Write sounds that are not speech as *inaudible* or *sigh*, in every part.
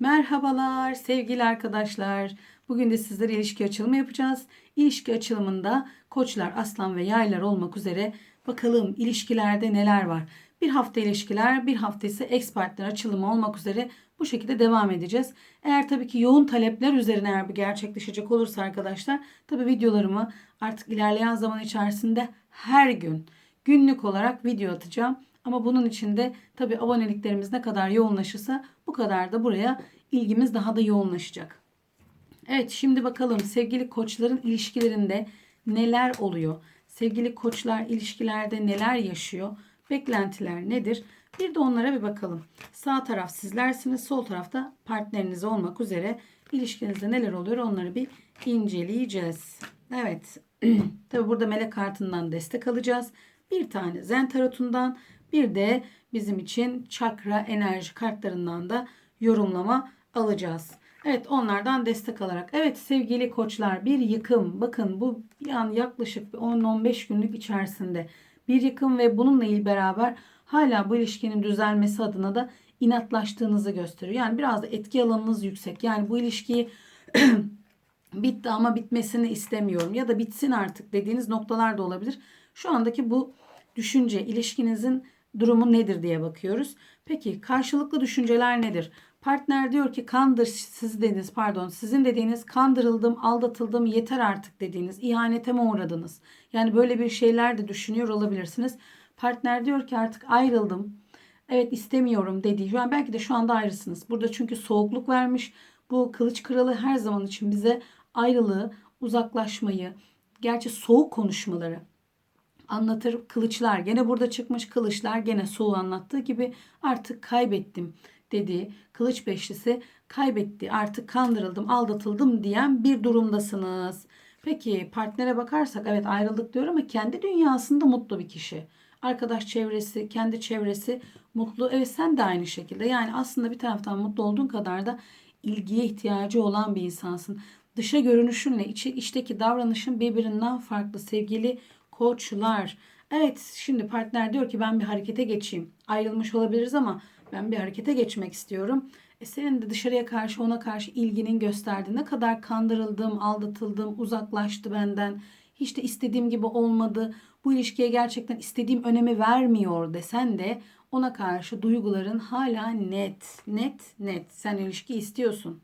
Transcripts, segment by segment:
Merhabalar sevgili arkadaşlar. Bugün de sizlere ilişki açılımı yapacağız. İlişki açılımında koçlar, aslan ve yaylar olmak üzere bakalım ilişkilerde neler var. Bir hafta ilişkiler, bir hafta ise ex partner açılımı olmak üzere bu şekilde devam edeceğiz. Eğer tabii ki yoğun talepler üzerine eğer bu gerçekleşecek olursa arkadaşlar tabii videolarımı artık ilerleyen zaman içerisinde her gün günlük olarak video atacağım. Ama bunun için de tabii aboneliklerimiz ne kadar yoğunlaşırsa bu kadar da buraya ilgimiz daha da yoğunlaşacak. Evet şimdi bakalım sevgili koçların ilişkilerinde neler oluyor? Sevgili koçlar ilişkilerde neler yaşıyor? Beklentiler nedir? Bir de onlara bir bakalım. Sağ taraf sizlersiniz, sol tarafta partneriniz olmak üzere ilişkinizde neler oluyor onları bir inceleyeceğiz. Evet. *clears throat* Tabi burada melek kartından destek alacağız. Bir tane zen tarotundan bir de bizim için çakra enerji kartlarından da yorumlama alacağız. Evet onlardan destek alarak. Evet sevgili koçlar bir yıkım. Bakın bu yani yaklaşık 10-15 günlük içerisinde bir yıkım ve bununla il beraber hala bu ilişkinin düzelmesi adına da inatlaştığınızı gösteriyor. Yani biraz da etki alanınız yüksek. Yani bu ilişkiyi *clears throat* bitti ama bitmesini istemiyorum ya da bitsin artık dediğiniz noktalar da olabilir. Şu andaki bu düşünce ilişkinizin durumu nedir diye bakıyoruz. Peki karşılıklı düşünceler nedir? Partner diyor ki kandır siz dediğiniz pardon sizin dediğiniz kandırıldım aldatıldım yeter artık dediğiniz ihanete mi uğradınız? Yani böyle bir şeyler de düşünüyor olabilirsiniz. Partner diyor ki artık ayrıldım. Evet istemiyorum dediği. An belki de şu anda ayrısınız. Burada çünkü soğukluk vermiş. Bu kılıç kralı her zaman için bize ayrılığı, uzaklaşmayı, gerçi soğuk konuşmaları anlatır. Kılıçlar gene burada çıkmış. Kılıçlar gene soğuğu anlattığı gibi artık kaybettim dediği kılıç beşlisi kaybetti artık kandırıldım aldatıldım diyen bir durumdasınız. Peki partnere bakarsak evet ayrıldık diyor ama kendi dünyasında mutlu bir kişi. Arkadaş çevresi, kendi çevresi mutlu. Evet sen de aynı şekilde. Yani aslında bir taraftan mutlu olduğun kadar da ilgiye ihtiyacı olan bir insansın. Dışa görünüşünle içi, içteki davranışın birbirinden farklı sevgili koçlar. Evet şimdi partner diyor ki ben bir harekete geçeyim. Ayrılmış olabiliriz ama ben bir harekete geçmek istiyorum. E senin de dışarıya karşı ona karşı ilginin gösterdi. Ne kadar kandırıldım, aldatıldım, uzaklaştı benden. Hiç de istediğim gibi olmadı. Bu ilişkiye gerçekten istediğim önemi vermiyor desen de ona karşı duyguların hala net, net, net. Sen ilişki istiyorsun.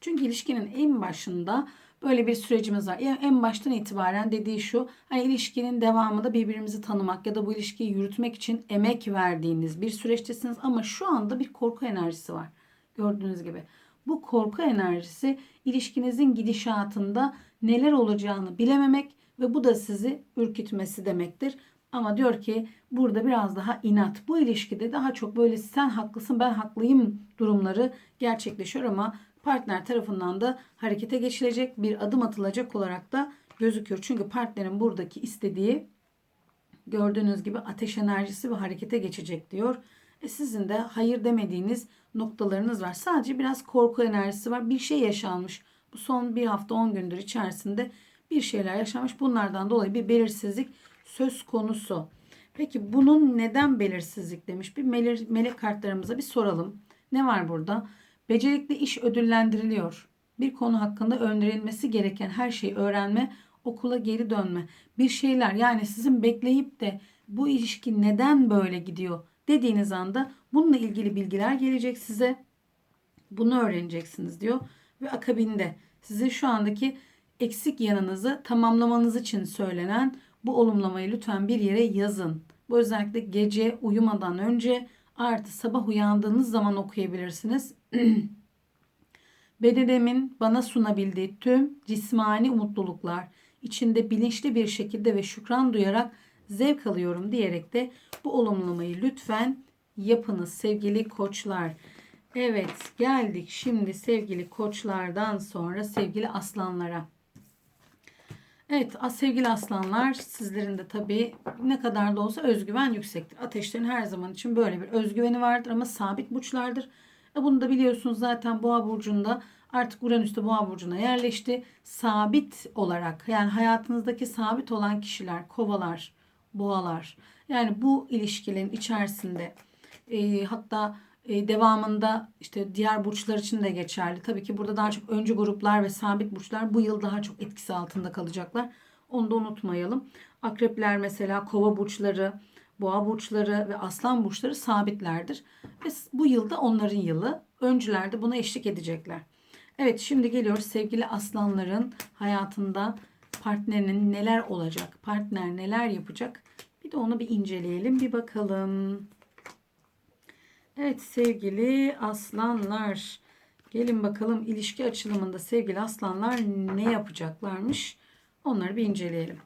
Çünkü ilişkinin en başında böyle bir sürecimiz var. Yani en baştan itibaren dediği şu. Hani ilişkinin devamında birbirimizi tanımak ya da bu ilişkiyi yürütmek için emek verdiğiniz bir süreçtesiniz ama şu anda bir korku enerjisi var. Gördüğünüz gibi. Bu korku enerjisi ilişkinizin gidişatında neler olacağını bilememek ve bu da sizi ürkütmesi demektir. Ama diyor ki burada biraz daha inat. Bu ilişkide daha çok böyle sen haklısın ben haklıyım durumları gerçekleşiyor ama partner tarafından da harekete geçilecek bir adım atılacak olarak da gözüküyor. Çünkü partnerin buradaki istediği gördüğünüz gibi ateş enerjisi ve harekete geçecek diyor. E sizin de hayır demediğiniz noktalarınız var. Sadece biraz korku enerjisi var. Bir şey yaşanmış. Bu son bir hafta 10 gündür içerisinde bir şeyler yaşanmış. Bunlardan dolayı bir belirsizlik söz konusu. Peki bunun neden belirsizlik demiş. Bir melek, kartlarımıza bir soralım. Ne var burada? Becerikli iş ödüllendiriliyor. Bir konu hakkında öğrenilmesi gereken her şeyi öğrenme, okula geri dönme. Bir şeyler yani sizin bekleyip de bu ilişki neden böyle gidiyor dediğiniz anda bununla ilgili bilgiler gelecek size. Bunu öğreneceksiniz diyor. Ve akabinde sizin şu andaki eksik yanınızı tamamlamanız için söylenen bu olumlamayı lütfen bir yere yazın. Bu özellikle gece uyumadan önce artı sabah uyandığınız zaman okuyabilirsiniz. *clears throat* Bedenimin bana sunabildiği tüm cismani mutluluklar içinde bilinçli bir şekilde ve şükran duyarak zevk alıyorum diyerek de bu olumlamayı lütfen yapınız sevgili koçlar. Evet geldik şimdi sevgili koçlardan sonra sevgili aslanlara. Evet sevgili aslanlar sizlerin de tabii ne kadar da olsa özgüven yüksektir. Ateşlerin her zaman için böyle bir özgüveni vardır ama sabit burçlardır. E bunu da biliyorsunuz zaten boğa burcunda artık Uranüs de boğa burcuna yerleşti. Sabit olarak yani hayatınızdaki sabit olan kişiler, kovalar, boğalar. Yani bu ilişkilerin içerisinde e, hatta e, devamında işte diğer burçlar için de geçerli. Tabii ki burada daha çok öncü gruplar ve sabit burçlar bu yıl daha çok etkisi altında kalacaklar. Onu da unutmayalım. Akrepler mesela kova burçları, boğa burçları ve aslan burçları sabitlerdir. Ve bu yılda onların yılı. Öncüler de buna eşlik edecekler. Evet şimdi geliyoruz sevgili aslanların hayatında partnerinin neler olacak, partner neler yapacak bir de onu bir inceleyelim bir bakalım. Evet sevgili aslanlar gelin bakalım ilişki açılımında sevgili aslanlar ne yapacaklarmış onları bir inceleyelim.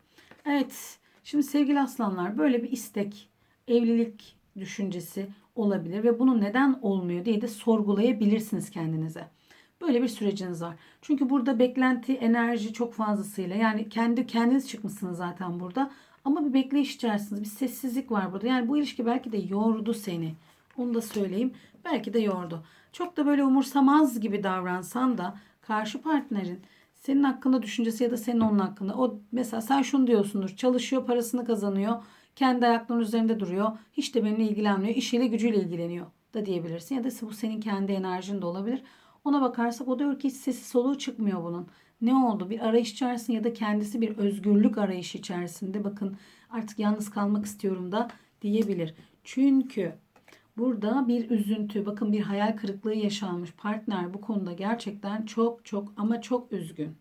Evet şimdi sevgili aslanlar böyle bir istek evlilik düşüncesi olabilir ve bunun neden olmuyor diye de sorgulayabilirsiniz kendinize. Böyle bir süreciniz var. Çünkü burada beklenti, enerji çok fazlasıyla yani kendi kendiniz çıkmışsınız zaten burada. Ama bir bekleyiş içerisiniz. Bir sessizlik var burada. Yani bu ilişki belki de yordu seni. Onu da söyleyeyim. Belki de yordu. Çok da böyle umursamaz gibi davransan da karşı partnerin senin hakkında düşüncesi ya da senin onun hakkında. O mesela sen şunu diyorsundur. Çalışıyor, parasını kazanıyor. Kendi ayaklarının üzerinde duruyor. Hiç de benimle ilgilenmiyor. İşiyle gücüyle ilgileniyor da diyebilirsin. Ya da bu senin kendi enerjin de olabilir. Ona bakarsak o diyor ki hiç sesi soluğu çıkmıyor bunun. Ne oldu? Bir arayış içerisinde ya da kendisi bir özgürlük arayışı içerisinde bakın artık yalnız kalmak istiyorum da diyebilir. Çünkü burada bir üzüntü, bakın bir hayal kırıklığı yaşanmış. Partner bu konuda gerçekten çok çok ama çok üzgün.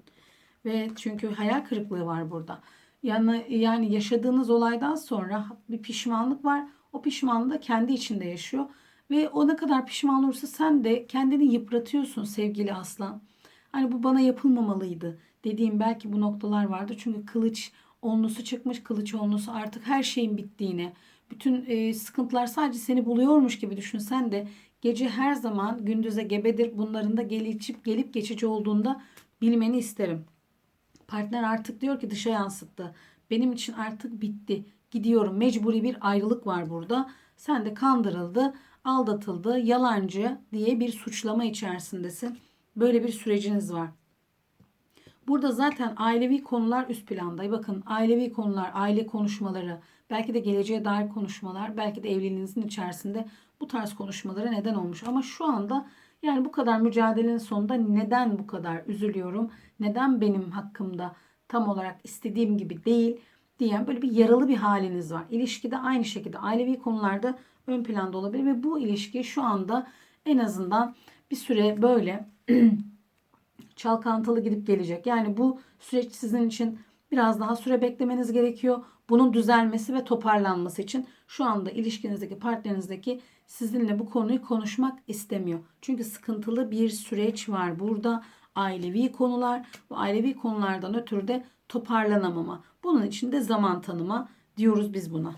Ve çünkü hayal kırıklığı var burada. Yani, yani yaşadığınız olaydan sonra bir pişmanlık var. O pişmanlığı da kendi içinde yaşıyor. Ve o ne kadar pişman olursa sen de kendini yıpratıyorsun sevgili aslan. Hani bu bana yapılmamalıydı dediğim belki bu noktalar vardı. Çünkü kılıç onlusu çıkmış. Kılıç onlusu artık her şeyin bittiğini, bütün e, sıkıntılar sadece seni buluyormuş gibi düşünsen de gece her zaman gündüze gebedir. Bunların da gelip gelip geçici olduğunda bilmeni isterim. Partner artık diyor ki dışa yansıttı. Benim için artık bitti. Gidiyorum. Mecburi bir ayrılık var burada. Sen de kandırıldı, aldatıldı, yalancı diye bir suçlama içerisindesin. Böyle bir süreciniz var. Burada zaten ailevi konular üst planda. Bakın ailevi konular, aile konuşmaları, belki de geleceğe dair konuşmalar, belki de evliliğinizin içerisinde bu tarz konuşmalara neden olmuş. Ama şu anda yani bu kadar mücadelenin sonunda neden bu kadar üzülüyorum? Neden benim hakkımda tam olarak istediğim gibi değil diyen böyle bir yaralı bir haliniz var. İlişkide aynı şekilde ailevi konularda ön planda olabilir ve bu ilişki şu anda en azından bir süre böyle *clears throat* çalkantılı gidip gelecek. Yani bu süreç sizin için biraz daha süre beklemeniz gerekiyor. Bunun düzelmesi ve toparlanması için şu anda ilişkinizdeki partnerinizdeki sizinle bu konuyu konuşmak istemiyor. Çünkü sıkıntılı bir süreç var burada. Ailevi konular bu ailevi konulardan ötürü de toparlanamama. Bunun için de zaman tanıma diyoruz biz buna.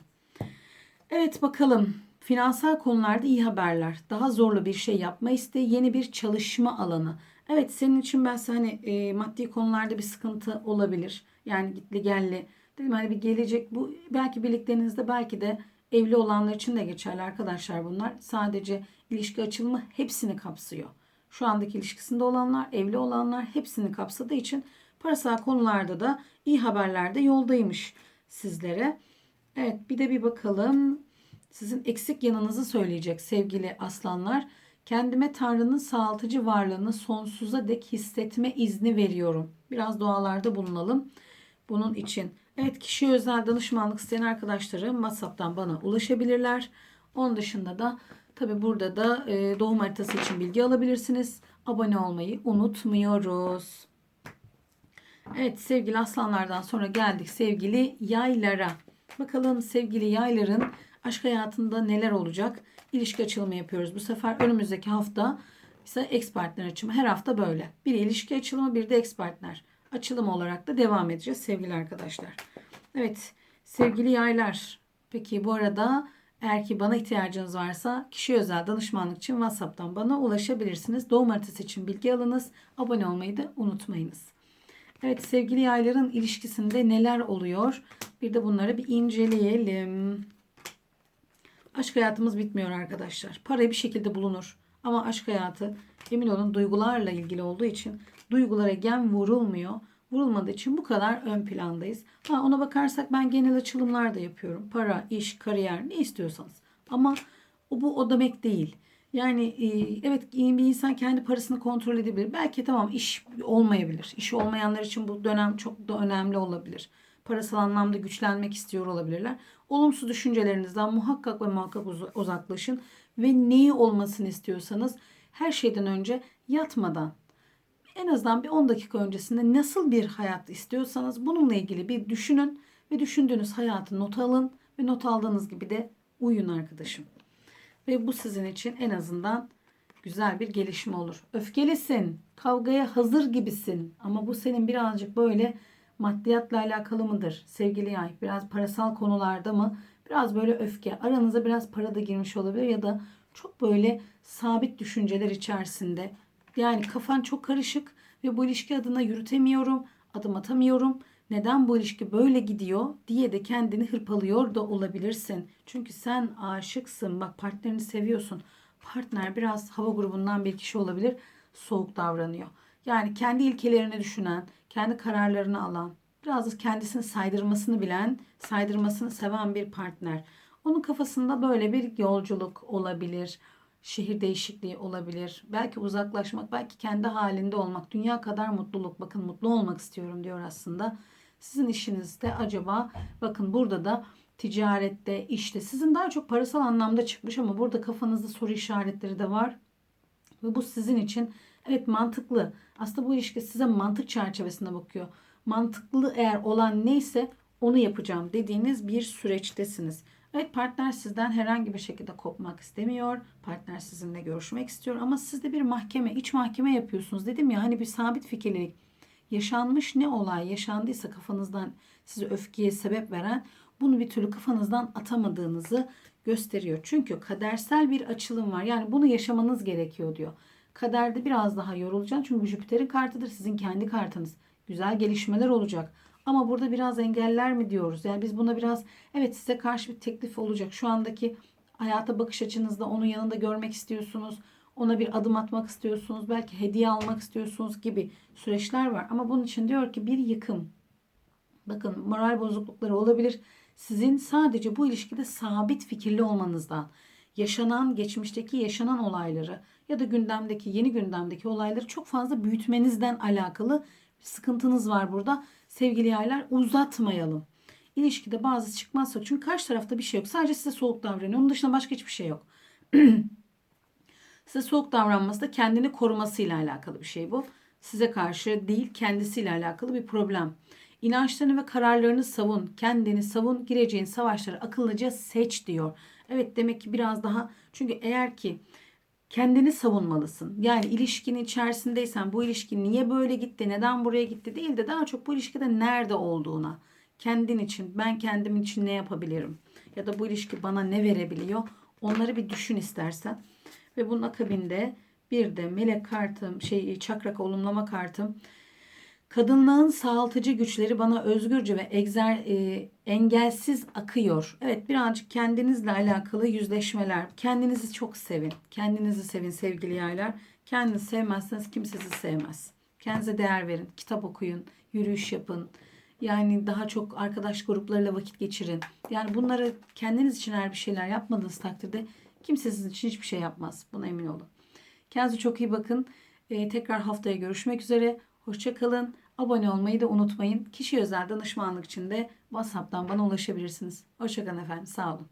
Evet bakalım finansal konularda iyi haberler. Daha zorlu bir şey yapma isteği, yeni bir çalışma alanı. Evet senin için ben hani e, maddi konularda bir sıkıntı olabilir. Yani gitli gelli. Dedim hani bir gelecek bu belki birlikteliğinizde belki de evli olanlar için de geçerli arkadaşlar bunlar. Sadece ilişki açılımı hepsini kapsıyor. Şu andaki ilişkisinde olanlar, evli olanlar hepsini kapsadığı için parasal konularda da iyi haberler de yoldaymış sizlere. Evet bir de bir bakalım. Sizin eksik yanınızı söyleyecek sevgili aslanlar. Kendime Tanrı'nın sağaltıcı varlığını sonsuza dek hissetme izni veriyorum. Biraz dualarda bulunalım bunun için. Evet kişi özel danışmanlık isteyen arkadaşları WhatsApp'tan bana ulaşabilirler. Onun dışında da tabi burada da e, doğum haritası için bilgi alabilirsiniz. Abone olmayı unutmuyoruz. Evet sevgili aslanlardan sonra geldik sevgili yaylara. Bakalım sevgili yayların aşk hayatında neler olacak? İlişki açılımı yapıyoruz. Bu sefer önümüzdeki hafta ise ex partner açımı. Her hafta böyle. Bir ilişki açılımı bir de ex partner açılım olarak da devam edeceğiz sevgili arkadaşlar. Evet sevgili yaylar. Peki bu arada eğer ki bana ihtiyacınız varsa kişi özel danışmanlık için WhatsApp'tan bana ulaşabilirsiniz. Doğum haritası için bilgi alınız. Abone olmayı da unutmayınız. Evet sevgili yayların ilişkisinde neler oluyor? Bir de bunları bir inceleyelim. Aşk hayatımız bitmiyor arkadaşlar. Para bir şekilde bulunur. Ama aşk hayatı emin olun duygularla ilgili olduğu için duygulara gem vurulmuyor. Vurulmadığı için bu kadar ön plandayız. Ha ona bakarsak ben genel açılımlar da yapıyorum. Para, iş, kariyer ne istiyorsanız. Ama o bu o demek değil. Yani e, evet bir insan kendi parasını kontrol edebilir. Belki tamam iş olmayabilir. İşi olmayanlar için bu dönem çok da önemli olabilir. Parasal anlamda güçlenmek istiyor olabilirler. Olumsuz düşüncelerinizden muhakkak ve muhakkak uz- uzaklaşın. Ve neyi olmasını istiyorsanız her şeyden önce yatmadan en azından bir 10 dakika öncesinde nasıl bir hayat istiyorsanız bununla ilgili bir düşünün ve düşündüğünüz hayatı not alın ve not aldığınız gibi de uyuyun arkadaşım. Ve bu sizin için en azından güzel bir gelişme olur. Öfkelisin, kavgaya hazır gibisin ama bu senin birazcık böyle maddiyatla alakalı mıdır sevgili yay? Biraz parasal konularda mı? Biraz böyle öfke. Aranıza biraz para da girmiş olabilir ya da çok böyle sabit düşünceler içerisinde. Yani kafan çok karışık ve bu ilişki adına yürütemiyorum, adım atamıyorum. Neden bu ilişki böyle gidiyor diye de kendini hırpalıyor da olabilirsin. Çünkü sen aşıksın. Bak partnerini seviyorsun. Partner biraz hava grubundan bir kişi olabilir. Soğuk davranıyor. Yani kendi ilkelerini düşünen, kendi kararlarını alan, biraz da kendisini saydırmasını bilen, saydırmasını seven bir partner. Onun kafasında böyle bir yolculuk olabilir. Şehir değişikliği olabilir. Belki uzaklaşmak, belki kendi halinde olmak. Dünya kadar mutluluk. Bakın mutlu olmak istiyorum diyor aslında. Sizin işinizde acaba bakın burada da ticarette, işte sizin daha çok parasal anlamda çıkmış ama burada kafanızda soru işaretleri de var. Ve bu sizin için evet mantıklı. Aslında bu ilişki size mantık çerçevesinde bakıyor. Mantıklı eğer olan neyse onu yapacağım dediğiniz bir süreçtesiniz. Evet partner sizden herhangi bir şekilde kopmak istemiyor. Partner sizinle görüşmek istiyor ama siz de bir mahkeme, iç mahkeme yapıyorsunuz. Dedim ya hani bir sabit fikirlilik. Yaşanmış ne olay yaşandıysa kafanızdan size öfkeye sebep veren bunu bir türlü kafanızdan atamadığınızı gösteriyor. Çünkü kadersel bir açılım var. Yani bunu yaşamanız gerekiyor diyor. Kaderde biraz daha yorulacaksın. Çünkü bu Jüpiter'in kartıdır. Sizin kendi kartınız. Güzel gelişmeler olacak. Ama burada biraz engeller mi diyoruz? Yani biz buna biraz evet size karşı bir teklif olacak. Şu andaki hayata bakış açınızda onun yanında görmek istiyorsunuz. Ona bir adım atmak istiyorsunuz. Belki hediye almak istiyorsunuz gibi süreçler var. Ama bunun için diyor ki bir yıkım. Bakın moral bozuklukları olabilir. Sizin sadece bu ilişkide sabit fikirli olmanızdan, yaşanan, geçmişteki yaşanan olayları ya da gündemdeki, yeni gündemdeki olayları çok fazla büyütmenizden alakalı sıkıntınız var burada. Sevgili yaylar uzatmayalım. İlişkide bazı çıkmazsa çünkü karşı tarafta bir şey yok. Sadece size soğuk davranıyor. Onun dışında başka hiçbir şey yok. *clears throat* size soğuk davranması da kendini korumasıyla alakalı bir şey bu. Size karşı değil kendisiyle alakalı bir problem. İnançlarını ve kararlarını savun. Kendini savun. Gireceğin savaşları akıllıca seç diyor. Evet demek ki biraz daha çünkü eğer ki kendini savunmalısın. Yani ilişkinin içerisindeysen bu ilişki niye böyle gitti, neden buraya gitti değil de daha çok bu ilişkide nerede olduğuna, kendin için, ben kendim için ne yapabilirim ya da bu ilişki bana ne verebiliyor onları bir düşün istersen. Ve bunun akabinde bir de melek kartım, şey çakra olumlama kartım. Kadınlığın sağaltıcı güçleri bana özgürce ve egzer, e, engelsiz akıyor. Evet birazcık kendinizle alakalı yüzleşmeler. Kendinizi çok sevin. Kendinizi sevin sevgili yaylar. Kendinizi sevmezseniz kimse sizi sevmez. Kendinize değer verin. Kitap okuyun. Yürüyüş yapın. Yani daha çok arkadaş gruplarıyla vakit geçirin. Yani bunları kendiniz için eğer bir şeyler yapmadığınız takdirde kimse sizin için hiçbir şey yapmaz. Buna emin olun. Kendinize çok iyi bakın. Ee, tekrar haftaya görüşmek üzere. Hoşçakalın. Abone olmayı da unutmayın. Kişi özel danışmanlık için de WhatsApp'tan bana ulaşabilirsiniz. Hoşçakalın efendim. Sağ olun.